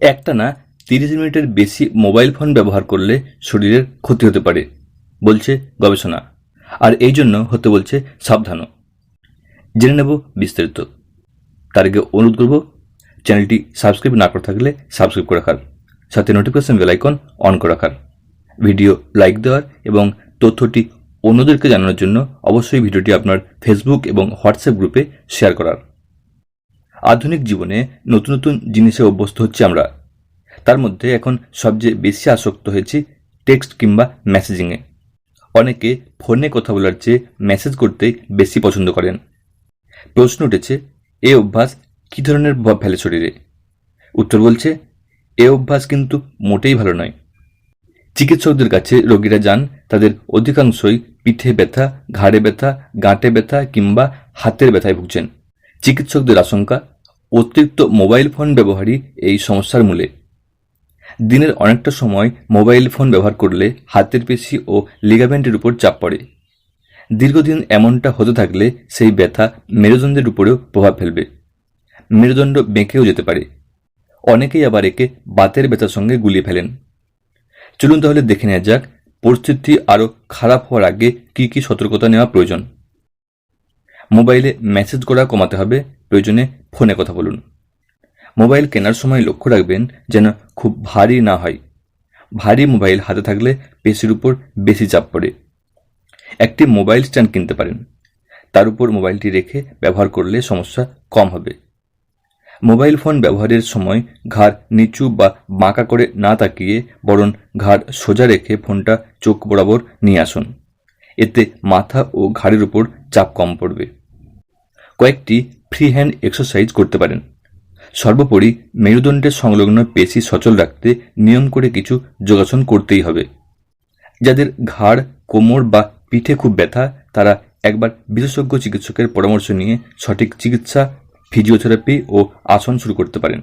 একটানা তিরিশ মিনিটের বেশি মোবাইল ফোন ব্যবহার করলে শরীরের ক্ষতি হতে পারে, বলছে গবেষণা। আর এই জন্য হতে বলছে সাবধানও। জেনে নেব বিস্তারিত। তার আগে অনুরোধ করব, চ্যানেলটি সাবস্ক্রাইব না করে থাকলে সাবস্ক্রাইব করে রাখার, সাথে নোটিফিকেশন বেল আইকন অন করে রাখার। ভিডিও লাইক দেওয়ার এবং তথ্যটি অন্যদেরকে জানানোর জন্য অবশ্যই ভিডিওটি আপনার ফেসবুক এবং হোয়াটসঅ্যাপ গ্রুপে শেয়ার করার। আধুনিক জীবনে নতুন নতুন জিনিসে অভ্যস্ত হচ্ছে আমরা। তার মধ্যে এখন সবচেয়ে বেশি আসক্ত হয়েছি টেক্সট কিংবা মেসেজিংয়ে। অনেকে ফোনে কথা বলার চেয়ে মেসেজ করতেই বেশি পছন্দ করেন। প্রশ্ন উঠেছে, এ অভ্যাস কী ধরনের প্রভাব ফেলে শরীরে? উত্তর বলছে, এ অভ্যাস কিন্তু মোটেই ভালো নয়। চিকিৎসকদের কাছে রোগীরা যান, তাদের অধিকাংশই পিঠে ব্যথা, ঘাড়ে ব্যথা, গাঁটে ব্যথা কিংবা হাতের ব্যথায় ভুগছেন। চিকিৎসকদের আশঙ্কা, অতিরিক্ত মোবাইল ফোন ব্যবহারই এই সমস্যার মূলে। দিনের অনেকটা সময় মোবাইল ফোন ব্যবহার করলে হাতের পেশি ও লিগামেন্টের উপর চাপ পড়ে। দীর্ঘদিন এমনটা হতে থাকলে সেই ব্যথা মেরুদণ্ডের উপরেও প্রভাব ফেলবে। মেরুদণ্ড বেঁকেও যেতে পারে। অনেকেই আবার একে বাতের ব্যথার সঙ্গে গুলিয়ে ফেলেন। চলুন তাহলে দেখে নেওয়া যাক, পরিস্থিতি আরও খারাপ হওয়ার আগে কী কী সতর্কতা নেওয়া প্রয়োজন। মোবাইলে মেসেজ করা কমাতে হবে, প্রয়োজনে ফোনে কথা বলুন। মোবাইল কেনার সময় লক্ষ্য রাখবেন যেন খুব ভারী না হয়। ভারী মোবাইল হাতে থাকলে পেশির উপর বেশি চাপ পড়ে। একটি মোবাইল স্ট্যান্ড কিনতে পারেন। তার উপর মোবাইলটি রেখে ব্যবহার করলে সমস্যা কম হবে। মোবাইল ফোন ব্যবহারের সময় ঘাড় নিচু বা বাঁকা করে না তাকিয়ে বরং ঘাড় সোজা রেখে ফোনটা চোখ বরাবর নিয়ে আসুন। এতে মাথা ও ঘাড়ের উপর চাপ কম পড়বে। কয়েকটি ফ্রি হ্যান্ড এক্সারসাইজ করতে পারেন। সর্বোপরি মেরুদণ্ডের সংলগ্ন পেশি সচল রাখতে নিয়ম করে কিছু যোগাসন করতেই হবে। যাদের ঘাড়, কোমর বা পিঠে খুব ব্যথা, তারা একবার বিশেষজ্ঞ চিকিৎসকের পরামর্শ নিয়ে সঠিক চিকিৎসা, ফিজিওথেরাপি ও আসন শুরু করতে পারেন।